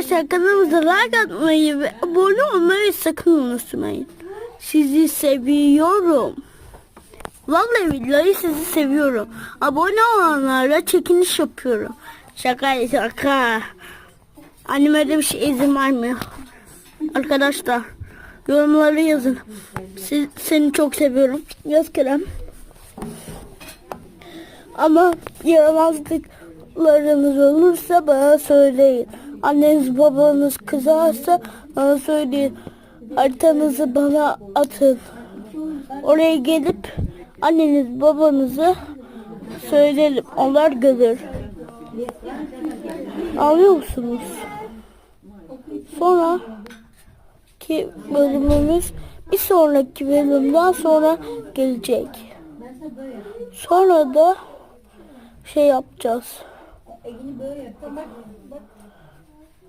Arkadaşlar kanalımıza like atmayı ve abone olmayı sakın unutmayın. Sizi seviyorum. Vallahi billahi sizi seviyorum. Abone olanlarla çekiliş yapıyorum. Şaka şaka. Annem öyle bir şey izin vermiyor. Arkadaşlar yorumları yazın. Siz, seni çok seviyorum. Yaz Kerem. Ama yaramazlıklarınız olursa bana söyleyin. Anneniz babanız kızarsa bana söyleyin. Haritanızı bana atın. Oraya gelip anneniz babanızı söyleyelim. Onlar görür. Anlıyor musunuz? Sonra ki bölümümüz bir sonraki bölümden sonra gelecek. Sonra da şey yapacağız. Elini böyle yap. Bak, bak.